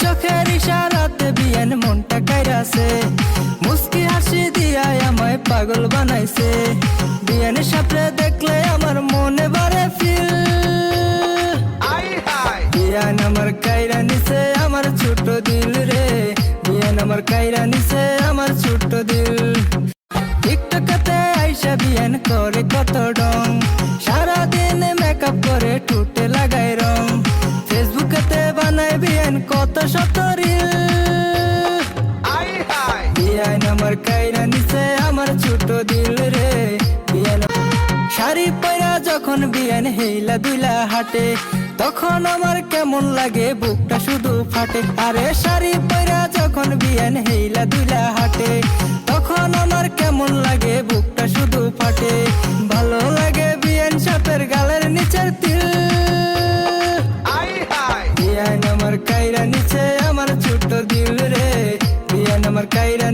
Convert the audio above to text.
চোখের ইশারাতে বিয়েন মনটা কাইরাছে। মুস্কি হাসি দিয়া আমায় পাগল বানাইছে। বিয়েন সাথে দেখলে আমার মনে বারে ফিল বিয়ান আমার কাইরা নিছে আমার ছোট দিল রে। বিয়ান আমার কাইরা নিছে আমার ছোট দিল। টিকটকতে আইসা বিয়ান করে কত ডং। সারাদিন মেকআপ করে টুট শাড়ি পয়রা যখন বিয়ান হেইলা দুইলা হাটে, তখন আমার কেমন লাগে বুকটা শুধু ফাটে। আরে শাড়ি পয়রা যখন বিয়ান হেইলা দুইলা হাটে, তখন আমার কেমন লাগে বুকটা শুধু ফাটে। ভালো লাগে বিয়ান সাপের গালের নিচের তিল। নিচে আমার ছোট দিল রে। বিয়ান আমার কাইরা